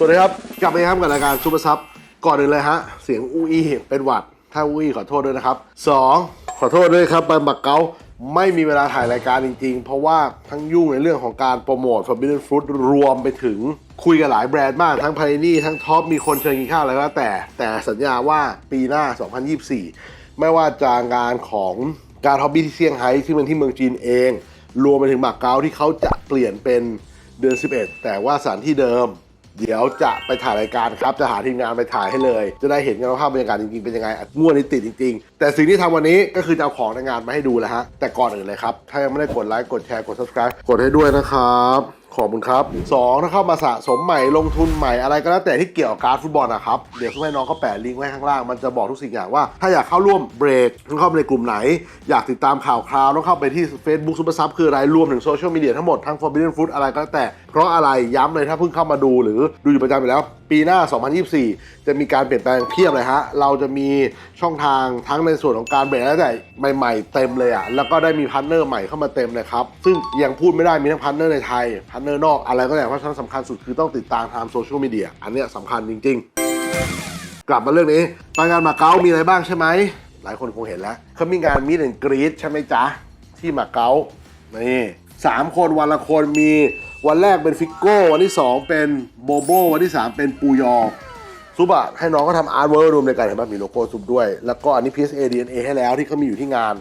สวัสดีครับ กลับมาอีกครับกับรายการซูเปอร์ซับก่อนอื่นเลยฮะ เสียงอูอีเป็นหวัด ถ้าอูอีขอโทษด้วยนะครับ 2. ขอโทษด้วยครับไปบักเกาไม่มีเวลาถ่ายรายการจริง ๆ เพราะว่าทั้งยุ่งในเรื่องของการโปรโมท Forbidden Fruit รวมไปถึงคุยกับหลายแบรนด์มาก ทั้งพานี่ทั้งท็อปมีคนเชิญกินข้าวอะไรก็แล้วแต่ แต่สัญญาว่าปีหน้า 2024 ไม่ว่าจะงานของการฮอบบี้ที่เซี่ยงไฮ้ที่เป็นที่เมืองจีนเอง รวมไปถึงบักเกาที่เขาจะเปลี่ยนเป็นเดือน 11 แต่ว่าสถานที่เดิม เดี๋ยวจะไปถ่ายรายการครับ จะหาทีมงานไปถ่ายให้เลย จะได้เห็นกันว่าภาพบรรยากาศจริงๆเป็นยังไงมั่วนนิดติดจริง ๆ แต่สิ่งที่ทำวันนี้ก็คือจะเอาของในงานมาให้ดูแล้วฮะแต่ก่อนอื่นเลยครับถ้ายังไม่ได้กดไลค์กดแชร์กด subscribe กดให้ด้วยนะครับ ขอบคุณครับ 2 ถ้าเข้ามาสะสมใหม่ลงทุนใหม่อะไรก็แล้วแต่ที่เกี่ยวกับการดฟุตบอลนะครับ เดี๋ยวทุกให้น้องเขาแปะลิงก์ไว้ข้างล่าง มันจะบอกทุกสิ่งอย่างว่า ถ้าอยากเข้าร่วมเบรกต้องเข้าไปในกลุ่มไหน อยากติดตามข่าวคราวต้องเข้าไปที่ Facebook Super Sub คืออะไรรวมถึงโซเชียลมีเดียทั้งหมดทั้ง Forbidden Food อะไรก็แล้วแต่ เพราะอะไรย้ำเลยถ้าเพิ่งเข้ามาดูหรือดูอยู่ประจำอยู่แล้ว ปีหน้า 2024 จะมีการเปลี่ยนแปลงเพียบเลยฮะ เราจะมีช่องทางทั้งในส่วนของการเบรกแล้วแต่ใหม่ๆ เต็มเลยอะ่ะแล้วก็ได้มีพาร์ทเนอร์ใหม่เข้ามาเต็มเลยครับ ซึ่งยังพูดไม่ได้มีทั้งพาร์ทเนอร์ในไทย พาร์ทเนอร์นอกอะไรก็แต่ว่าะฉะนั้นสำคัญสุดคือต้องติดตามทางโซเชียลมีเดีย อันเนี้ยสำคัญจริง ๆ กลับมาเรื่องนี้ไปงานมาเก๊ามีอะไรบ้างใช่ไหม หลายคนคงเห็นแล้วเขามีงานมีดแอนกรีดใช่ไหมจ๊ะ ที่มาเก๊า นี่สามคนวันละคนมี วันแรกเป็นฟิกโก้ วันที่ 2 เป็นโบโบ วันที่ 3 เป็นปูยอซุปอะให้น้องก็ทำอาร์ตเวิร์รวมในการเห็นไหมมีโลโก้ซุปด้วย แล้วก็อันนี้ PSA DNA ให้แล้วที่เขามีอยู่ที่งาน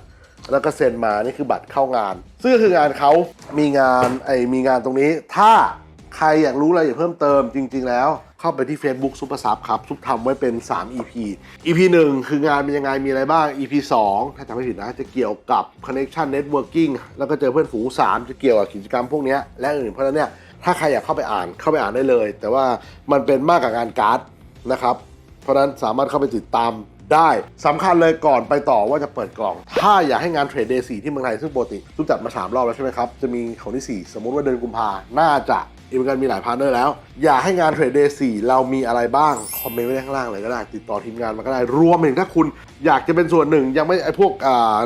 แล้วก็เซ็นมา นี่คือบัตรเข้างาน ซึ่งก็คืองานเขามีงานไอมีงานตรงนี้ ถ้าใครอยากรู้อะไรอยากเพิ่มเติมจริง ๆ แล้ว เข้าไปที่ Facebook ซุปเปอร์ซับครับซุปทำไว้เป็น 3 EP EP 1 คืองานเป็นยังไงมีอะไรบ้าง EP 2 ถ้าจำไม่ผิดนะ จะเกี่ยวกับ Connection Networking แล้วก็เจอเพื่อนฝูง 3 จะเกี่ยวกับกิจกรรมพวกนี้และอื่นเพราะนั้นเนี่ยถ้าใครอยากเข้าไปอ่านเข้าไปอ่านได้เลย แต่ว่ามันเป็นมากกว่างานการ์ดนะครับเพราะนั้นสามารถเข้าไปติดตามได้สำคัญเลยก่อนไปต่อว่าจะเปิดกล่อง ถ้าอยากให้งานเทรดเดย์สี่ที่เมืองไทยซึ่งปกติรู้จัดมาสามรอบแล้วใช่ไหมครับ จะมีของที่ 4 สมมุติว่าเดือนกุมภาน่าจะ อีกเหมือนกันมีหลายพาร์ทเนอร์แล้ว อยากให้งานเทรดเดย์สี่เรามีอะไรบ้าง คอมเมนต์ไว้ข้างล่างเลยก็ได้ ติดต่อทีมงานมาก็ได้ รวมถึงถ้าคุณอยากจะเป็นส่วนหนึ่ง ยังไม่ไอพวก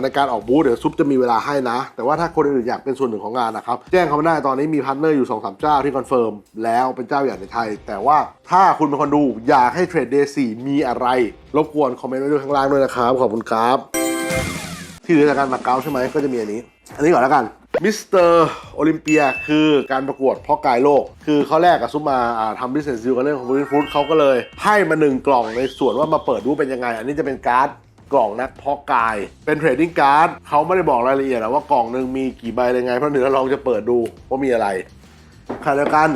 ในการออกบูธเดี๋ยวซุปจะมีเวลาให้นะ แต่ว่าถ้าคนอื่นอยากเป็นส่วนหนึ่งของงานนะครับ แจ้งเขามาได้ตอนนี้มีพาร์ทเนอร์อยู่2อสเจ้าที่คอนเฟิร์มแล้วเป็นเจ้าใหญ่ในไทย แต่ว่าถ้าคุณเป็นคนดูอยากให้เทรดเดย์สี่มีอะไร รบกวนคอมเมนต์ไว้ด้วยข้างล่างด้วยนะครับขอบคุณครับที่เหลือจากการมาเก๊าใช่ไหมก็จะมีอันนี้ อันนี้ก่อนแล้วกัน มิสเตอร์โอลิมเปียคือการประกวดเพาะกายโลก คือเขาแรกกับซุปมาทำบิสเนสดิวกันเรื่องของฟู้ดฟู้ดเขาก็เลยให้มาหนึ่งกล่องในส่วนว่ามาเปิดดูเป็นยังไง อันนี้จะเป็นการ์ดกล่องนักเพาะกาย เป็นเทรดดิ้งการ์ดเขาไม่ได้บอกรายละเอียดหรอกว่ากล่องหนึ่งมีกี่ใบอะไรไง เพราะเดี๋ยวเราลองจะเปิดดูว่ามีอะไรขณะเดียวกัน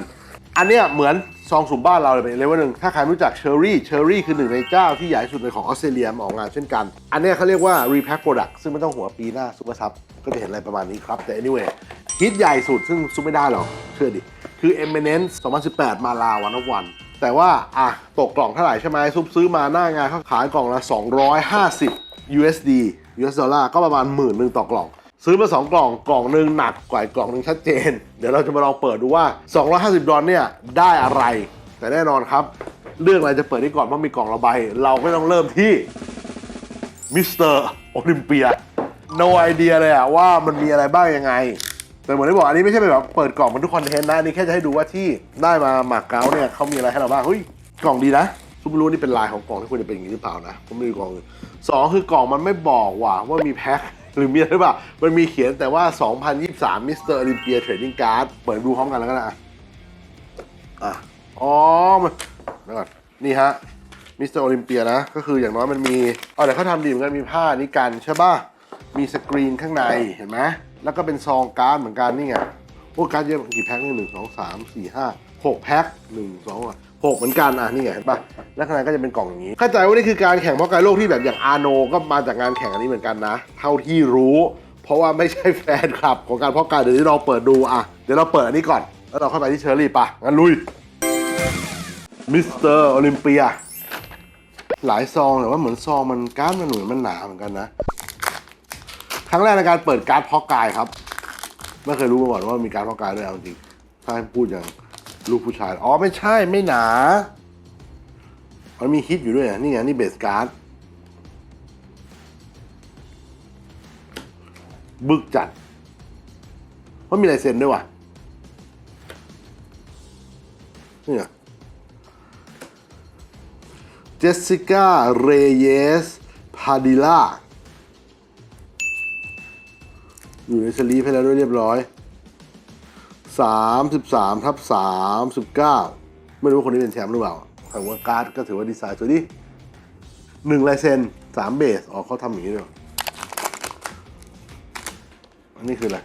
อันเนี้ยเหมือนซองสุ่มบ้านเราเลยเป็นเลเวลหนึ่งถ้าใครรู้จักเชอร์รี่เชอร์รี่คือหนึ่งในเจ้าที่ใหญ่สุดในของออสเตรเลียมาออกงานเช่นกัน อันเนี้ยเขาเรียกว่า repack product ซึ่งไม่ต้องหัวปีหน้าซุปเปอร์ซับ ก็จะเห็นอะไรประมาณนี้ครับ แต่ anyway ฮิตใหญ่สุดซึ่งซุปไม่ได้หรอกเชื่อดิ คือ Eminence 2018 มาลาวันอวัน แต่ว่า อะ ตกกล่องเท่าไหร่ใช่ไหมซุปซื้อมาหน้างานเขาขายกล่องละ 250 USD US ดอลลาร์ก็ประมาณหมื่นหนึ่งต่อกล่อง ซื้อมา 2 กล่องกล่องหนึ่งหนักกว่ากล่องหนึ่งชัดเจน เดี๋ยวเราจะมาลองเปิดดูว่า 250 ดอลเนี่ยได้อะไร แต่แน่นอนครับ เรื่องอะไรจะเปิดนี้ก่อนเพราะมีกล่องระบายเราก็ต้องเริ่มที่มิสเตอร์โอลิมเปีย no idea เลยอะว่ามันมีอะไรบ้างยังไง แต่เหมือนที่บอกอันนี้ไม่ใช่เป็นแบบเปิดกล่องมันทุกคอนเทนต์นะอันนี้แค่จะให้ดูว่าที่ได้มาหมากเก๊าเนี่ยเขามีอะไรให้เราบ้างเฮ้ยกล่องดีนะซุปไม่รู้นี่เป็นลายของกล่องที่ควรจะเป็นอย่างนี้หรือเปล่านะผมไม่รู้กล่องอื่นสองคือกล่องมันไม่บอกว่าว่ามีแพ็คหรือมีอะไรหรือเปล่ามันมีเขียนแต่ว่า 2023 Mr. Olympia Trading Card เปิดดูพร้อมกันแล้วกันนะ อะ อ๋อมันเดี๋ยวก่อนนี่ฮะมิสเตอร์โอลิมเปียนะ ก็คืออย่างน้อยมันมีอ๋อแต่เขาทำดีเหมือนกันมีผ้านี้กันใช่ป่ะ มีสกรีนข้างในเห็นไหมแล้วก็เป็นซองการ์ดเหมือนกันนี่ไงพวกการ์ดเยอะกี่แพ็คนี่หนึ่งสองสามสี่ห้าหกแพ็คหนึ่งสองหกเหมือนกันอะนี่ไงเห็นปะแล้วข้างในก็จะเป็นกล่องอย่างนี้ เข้าใจว่านี่คือการแข่งเพาะกายโลกที่แบบอย่างอาโนก็มาจากงานแข่งอันนี้เหมือนกันนะ เท่าที่รู้ เพราะว่าไม่ใช่แฟนคลับของการเพาะกายเดี๋ยวที่เราเปิดดูอะเดี๋ยวเราเปิดอันนี้ก่อน แล้วเราเข้าไปที่เชอรี่ปะงั้นลุยมิสเตอร์โอลิมเปียหลายซองแต่ว่าเหมือนซองมันการ์ดมันหนุนมันหนาเหมือนกันนะ รั้งแรกในการเปิดการ์ดเพาะกายครับ ไม่เคยรู้มาก่อนว่ามีการดเพาะกายด้วยเอาจริงถ้าให้พูดอย่างลูกผู้ชาย อ๋อไม่ใช่ไม่หนา มันมีฮิตอยู่ด้วยนี่ไงนี่เบสการ์ดบึกจัดเพราะมีลายเซ็นด้วยว่ะนี่ไงสสิก้า เรเยส พาดิล่า อยู่ในสลีปให้แล้วด้วยเรียบร้อย 33ทับ39 ไม่รู้ว่าคนนี้เป็นแชมป์หรือเปล่าแต่ว่าการ์ดก็ถือว่าดีไซน์สวยดีหนึ่งลายเซ็นสามเบสอ๋อเขาทำอย่างนี้ด้วยอันนี้คืออะไร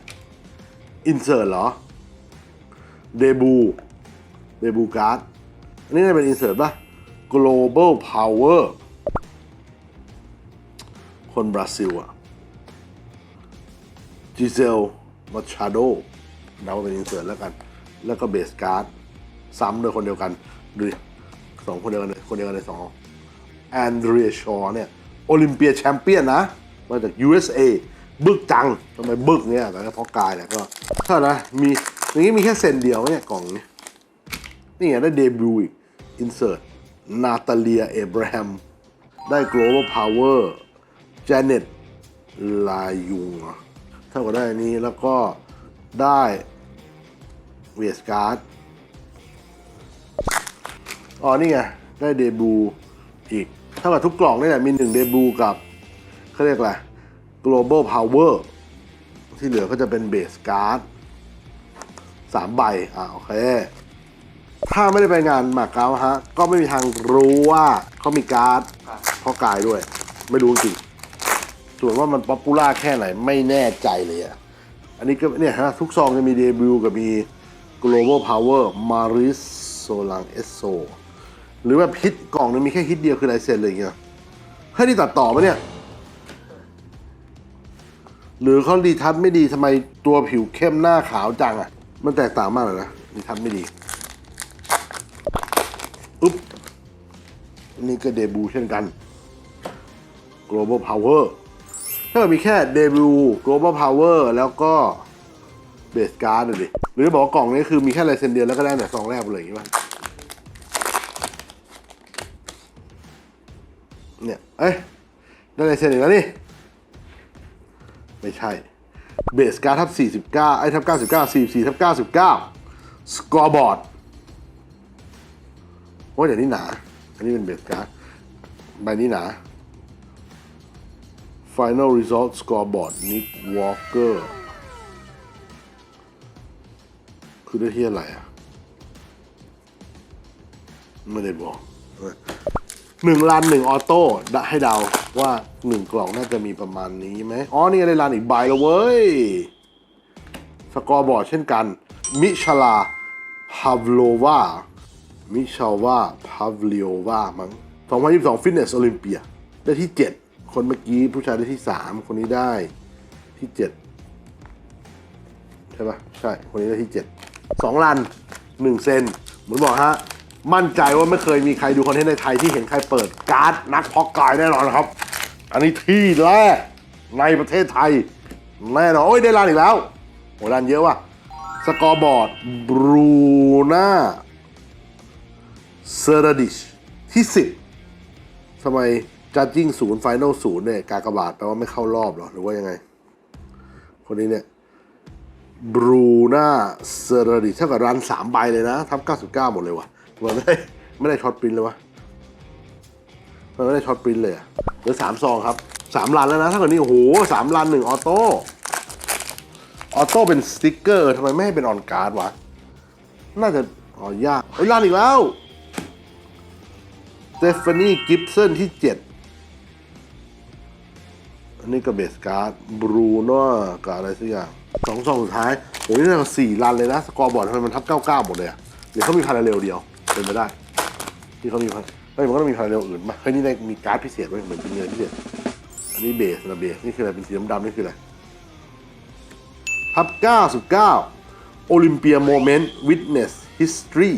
อินเสิร์ตเหรอ เดบูเดบูการ์ด อันนี้น่าจะเป็นอินเสิร์ตป่ะ global power คนบราซิลอะ จิเซลมาชาโดเดาเป็นอินเสิร์ตแล้วกัน แล้วก็เบสการ์ดซ้ำโดยคนเดียวกันดูสองคนเดียวกันเลยคนเดียวกันเลยสองแอนเดรียชอเนี่ย โอลิมเปียแชมเปี้ยนนะ มาจาก USA บึกจังทำไมบึกเนี่ยแต่เพราะกายแหละก็เท่านะมีอย่างนี้มีแค่เซนเดียวเนี่ยกล่องนี้นี่ไงได้เดบิวต์อินเสิร์ตนาตาเลียเอบราฮัมได้ global power เจเน็ตลายุงเหรอ เท่ากับได้อันนี้แล้วก็ได้เวสการ์ดอ๋อนี่ไง ได้เดบูอีกเท่ากับทุกกล่องนี่แหละมีหนึ่งเดบูกับเขาเรียกอะไร global power ที่เหลือก็จะเป็นเบสการ์ดสามใบ อ่าโอเค ถ้าไม่ได้ไปงานหมากเก๊าฮะ ก็ไม่มีทางรู้ว่าเขามีการ์ดเพราะกายด้วย ไม่รู้จริง ส่วนว่ามันป๊อปปูล่าแค่ไหนไม่แน่ใจเลยอะอันนี้ก็เนี่ยฮะทุกซองจะมีเดบิวกับมี global power maris solang eso หรือแบบฮิตกล่องนึงมีแค่ฮิตเดียวคือลายเซ็นเลยอย่างเงี้ยเฮ้ยนี่ตัดต่อปะเนี่ย หรือเขาดีทัชไม่ดีทำไมตัวผิวเข้มหน้าขาวจังอะมันแตกต่างมากเลยนะดีทัชไม่ดีอุ๊บอันนี่ก็เดบิวเช่นกัน global power ถ้าเกิดมีแค่เดบิวต์ global power แล้วก็เบสการ์ดเลยดิ หรือจะบอกว่ากล่องนี้คือมีแค่ลายเซ็นเดียวแล้วก็ได้แต่ซองแรกไปเลยอย่างงี้ป่ะเนี่ย เอ้ย ได้ลายเซ็นอีกแล้วนี่ ไม่ใช่ เบสการ์ดทับ 49 ไอ้ทับ 99 44ทับ 99 สกอร์บอร์ด โอ้ยเดี๋ยวนี้หนา อันนี้เป็นเบสการ์ด ใบนี้หนา Final Result Scoreboard Nick Walker คือได้ที่อะไรอะ ไม่ได้บอกหนึ่งรันหนึ่งออโต้ให้เดาว่าหนึ่งกล่องน่าจะมีประมาณนี้ไหมอ๋อ นี่ไงได้รันอีกใบแล้วเว้ย สกอร์บอร์ดเช่นกัน มิชลาพาฟโลวามิชาว่าพาฟลิโอวามั้ง2022ฟิตเนสโอลิมเปียได้ที่ 7 คนเมื่อกี้ผู้ชายได้ที่3คนนี้ได้ที่7ใช่ปะใช่ คนนี้ได้ที่7 2ลัน1เซนเหมือนบอกฮะ มั่นใจว่าไม่เคยมีใครดูคอนเทนต์ในไทยที่เห็นใครเปิดการ์ดนักเพอกกายแน่นอนครับ อันนี้ที่แรกในประเทศไทยแน่นอนโอ้ยได้รันอีกแล้วโหรันเยอะว่ะสกอร์บอร์ดบรูน่าเซอร์ดิชที่10ทำไม จัดจิ้งศูนย์ไฟนอลศูนย์เนี่ยกากบาทแปลว่าไม่เข้ารอบหรอ หรือว่ายังไง คนนี้เนี่ยบรูน่าเซอร์ดิเท่ากับรันสามใบเลยนะทับ99หมดเลยวะไมไม่ได้ไม่ได้ช็อตปรินเลยวะไมไม่ได้ช็อตปรินเลยอะเหลือสามซองครับสามรันแล้วนะถ้าเกิดนี่โอ้โหสามรันหนึ่งออโต้ออโต้เป็นสติ๊กเกอร์ทำไมไม่ให้เป็นออนการ์ดวะ น่าจะอ๋อยากเฮ้ยรันอีกแล้วสเตฟานีกิฟสันที่7อัน นี้ก็เบสการ์ดบรูโน่กับอะไรสักอย่างสองซองสุดท้ายโอ้ยนี่น่าสี่รันเลยนะ สกอร์บอร์ดทำไมมันทับ99หมดเลยอะหรือเขามีพาราเรลเดียวเป็นไปได้ ที่เขามีพาเฮ้ยมันก็ต้องมีพาราเรลอื่นมาเฮ้ยนี่ได้มีการ์ดพิเศษไว้ยเหมือนเป็นเงินพิเศษอันนี้เบสนะเบสนี่คืออะไรเป็นสีดำๆนี่คืออะไรทับ99โอลิมเปียโมเมนต์ Witness History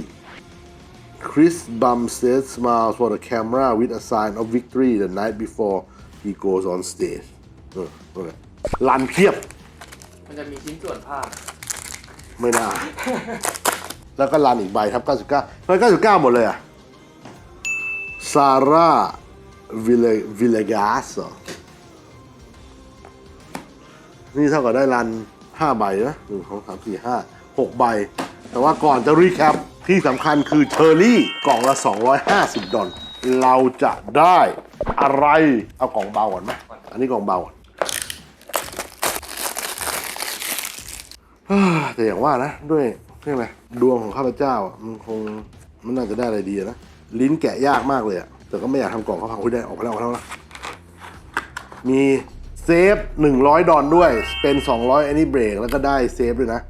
Chris Bum says smiles for the camera with a sign of victory the night before he goes on stage เออนั่นแหละลันเพียบมันจะมีชิ้นส่วนผ้าไม่น่า แล้วก็ลันอีกใบครับ 99เฮ้ย99 หมดเลยอะซาร่าวิเลวิเลกาสเหรอนี่เท่ากับได้รัน5ใบนะหนึ่งสองสามสี่ห้าหกใบ แต่ว่าก่อนจะรีแคปที่สำคัญคือเชอร์รี่กล่องละ 250 ดอลเราจะได้อะไร เอากล่องเบาก่อนไหมอันนี้กล่องเบาก่อน เฮ้ย แต่อย่างว่านะด้วยเรียกอะไรดวงของข้าพเจ้าอะมันคงมันน่าจะได้อะไรดีนะลิ้นแกะยากมากเลยอะแต่ก็ไม่อยากทำกล่องเขาพังคุยได้ออกไปแล้วออกไปแล้วนะมีเซฟ100ดอลด้วย เป็น200อันนี้เบรกแล้วก็ได้เซฟด้วยนะ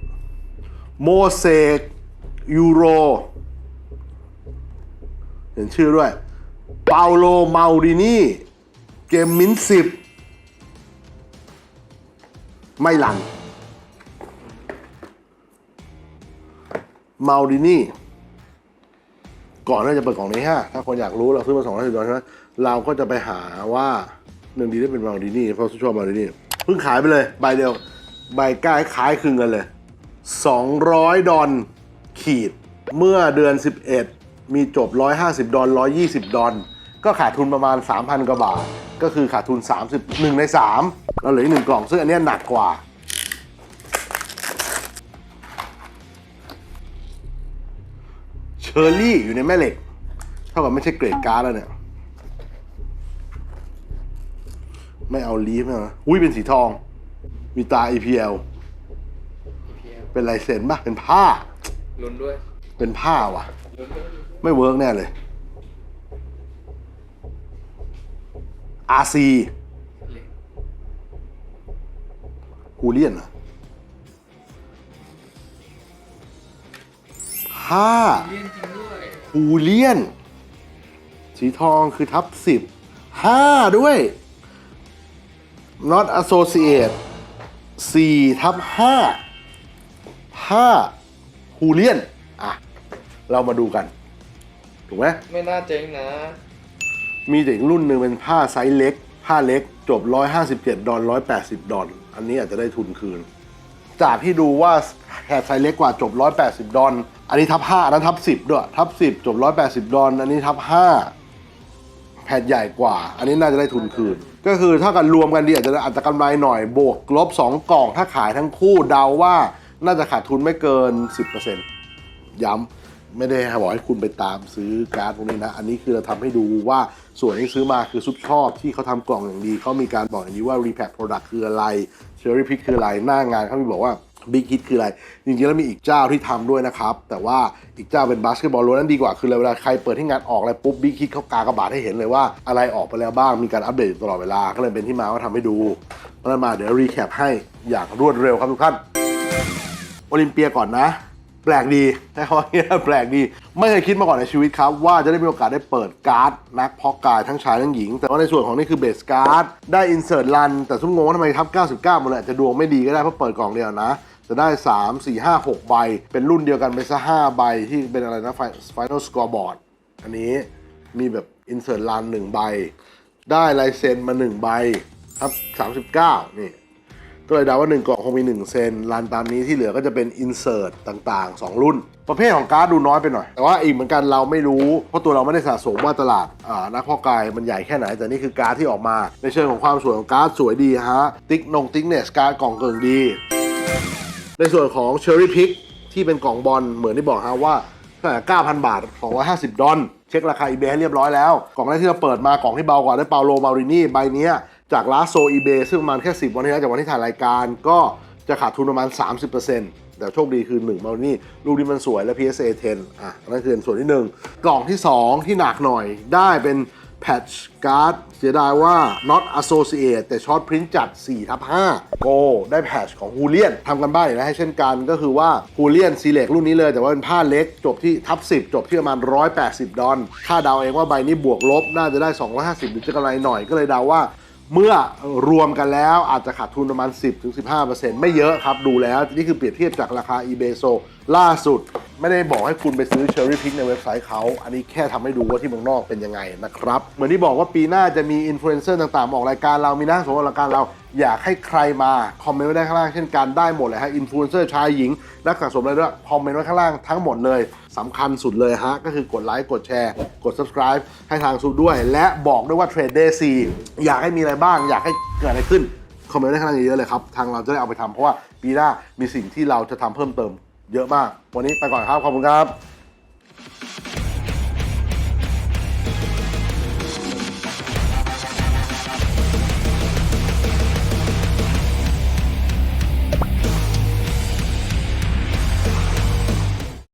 2020โมเสกยูโรเห็นชื่อด้วย เปาโล มาดินีเกมมินสิบ ไม่หลังมาดินี่ ก่อนน่าจะเปิดกล่องนี้ฮะถ้าคนอยากรู้เราซื้อมาสองร้อยสิบดอลใช่ไหมเราก็จะไปหาว่าหนึ่งดีได้เป็นมาดินี่ เพราะชอบมาดินีเพิ่งขายไปเลย ใบเดียว ใบใกล้คล้ายคลึงกันเลย200ดอลขีด เมื่อเดือน11มีจบ150ดอล120ดอล ก็ขาดทุนประมาณ 3,000 กว่าบาท ก็คือขาดทุน 31 ใน 3 เราเหลืออีกหนึ่งกล่อง ซึ่งอันเนี้ยหนักกว่า เชอร์รี่อยู่ในแม่เหล็ก เท่ากับไม่ใช่เกรดการ์ดแล้วเนี่ย ไม่เอาลีฟนะอุ้ยเป็นสีทอง มีตา EPL EPL เป็นลายเซ็นป่ะเป็นผ้า ลุ้นด้วย เป็นผ้าว่ะลุ้นด้วยไม่เวิร์กแน่เลย RC เล็กฮูเลียนเหรอผ้าเลี่ยนจริงด้วยฮูเลียน สีทองคือทับสิบห้าด้วย not associate สี่ทับห้าผ้าฮูเลียน อะ เรามาดูกัน ถูกไหม ไม่น่าเจ๊งนะ มีแต่อีกรุ่นหนึ่งเป็นผ้าไซส์เล็ก ผ้าเล็กจบ 157 ดอล180 ดอลอันนี้อาจจะได้ทุนคืน จากที่ดูว่าแพดไซส์เล็กกว่าจบ 180 ดอลอันนี้ทับ5อันนั้นทับ 10 ด้วย ทับ 10 จบ 180 ดอลอันนี้ทับ 5 แผ่นใหญ่กว่า อันนี้น่าจะได้ทุนคืน ก็คือถ้ากันรวมกันดีอาจจะอาจจะกำไรหน่อยบวกลบ 2 กล่อง ถ้าขายทั้งคู่เดาว่าน่าจะขาดทุนไม่เกิน 10%ย้ำ ไม่ได้บอกให้คุณไปตามซื้อการ์ดพวกนี้นะ อันนี้คือเราทำให้ดูว่าส่วนที่ซื้อมาคือซุปชอบที่เขาทำกล่องอย่างดี เขามีการบอกอย่างนี้ว่า repack product คืออะไร cherry pick คืออะไร หน้างานเขามีบอกว่า big hit คืออะไร จริงๆ แล้วมีอีกเจ้าที่ทำด้วยนะครับ แต่ว่าอีกเจ้าเป็นบาสเกตบอลล้วนนั้นดีกว่า คือเวลาใครเปิดที่งานออกอะไรปุ๊บ big hit เขากากระบาดให้เห็นเลยว่าอะไรออกไปแล้วบ้างมีการอัปเดตตลอดเวลา ก็เลยเป็นที่มาว่าทำให้ดูเพราะฉะนั้นมาเดี๋ยว recap ให้อย่างรวดเร็วครับทุกท่านโอลิมเปียก่อนนะ แปลกดีใช้คำว่าอย่างนี้แปลกดี ไม่เคยคิดมาก่อนในชีวิตครับ ว่าจะได้มีโอกาสได้เปิดการ์ดนักเพาะกายทั้งชายทั้งหญิง แต่ว่าในส่วนของนี่คือเบสการ์ดได้อินเสิร์ตรันแต่ซุ่มงงว่าทำไมทับ 99หมดเลยอาจจะดวงไม่ดีก็ได้เพราะเปิดกล่องเดียวนะจะได้ 3 4 5 6 ใบ เป็นรุ่นเดียวกันไปซะ5ใบที่เป็นอะไรนะ Final Scoreboard อันนี้มีแบบอินเสิร์ตรัน1ใบ ได้ลายเซ็นมา 1 ใบทับ 39 นี่ ก็เลยเดาว่า 1 กล่องคงมี 1 เซนรันตามนี้ที่เหลือก็จะเป็นอินเสิร์ตต่างๆ 2 รุ่น ประเภทของการ์ดดูน้อยไปหน่อย แต่ว่าอีกเหมือนกันเราไม่รู้ เพราะตัวเราไม่ได้สะสมว่าตลาดนักเพอกายมันใหญ่แค่ไหน แต่นี่คือการ์ดที่ออกมา ในเชิงของความสวยของการ์ดสวยดีฮะติ๊กนงติ๊กเนสการ์ดกล่องเกิงดี ในส่วนของ Cherry Pick ที่เป็นกล่องบอลเหมือนที่บอกฮะว่าตั้งแต่9,000 บาท 250 ดอลเช็คราคา eBay ให้เรียบร้อยแล้ว กล่องแรกที่เราเปิดมากล่องที่เบากว่าได้เปาโลมารินี่ใบเนี้ย จากลาโซ eBay ซึ่งประมาณแค่ 10 วันที่แล้วจากวันที่ถ่ายรายการก็จะขาดทุนประมาณ 30%แต่โชคดีคือ1มารินีลูกนี้มันสวยและ PSA 10 อะนั่นคือส่วนที่ 1 กล่องที่ 2 ที่หนักหน่อยได้เป็นแพทชการ์ดเสียดายว่า not associate แต่ช็อตพริ้นจัด4ทับ5โกได้แพทชของฮูเลียนทำกันบ้านอีกนะให้เช่นกันก็คือว่าฮูเลียนซีเล็กรุ่นนี้เลยแต่ว่าเป็นผ้าเล็กจบที่ทับ 10 จบที่ประมาณ 180 ดอลค่าเดาเองว่าใบนี้บวกลบ น่าจะได้ 250 หรือจะกำไรหน่อยก็เลยเดาว่า เมื่อรวมกันแล้วอาจจะขาดทุนประมาณ 10-15%ไม่เยอะครับ ดูแล้ว นี่คือเปรียบเทียบจากราคา eBay s o ล่าสุด ไม่ได้บอกให้คุณไปซื้อ Cherry Pick ในเว็บไซต์เขา อันนี้แค่ทำให้ดูว่าที่เมืองนอกเป็นยังไงนะครับ เหมือนที่บอกว่าปีหน้าจะมีอินฟลูเอนเซอร์ต่างๆ ออกรายการเรามีนักสมรายการเราอยากให้ใครมา คอมเมนต์ไว้ได้ข้างล่างเช่นกันได้หมดเลยฮะอินฟลูเอนเซอร์ชายหญิงนักสะสมอะไรด้วยคอมเมนต์ไว้ข้างล่างทั้งหมดเลย สำคัญสุดเลยฮะ ก็คือกดไลค์กดแชร์กด subscribe ให้ทางซูด้วย และบอกด้วยว่า Trade Day 4อยากให้มีอะไรบ้าง อยากให้เกิดอะไรขึ้น คอมเมนต์ได้ข้างล่างเยอะๆเลยครับ ทางเราจะได้เอาไปทำเพราะว่าปีหน้ามีสิ่งที่เราจะทำเพิ่มเติมเยอะมาก วันนี้ไปก่อนครับ ขอบคุณครับ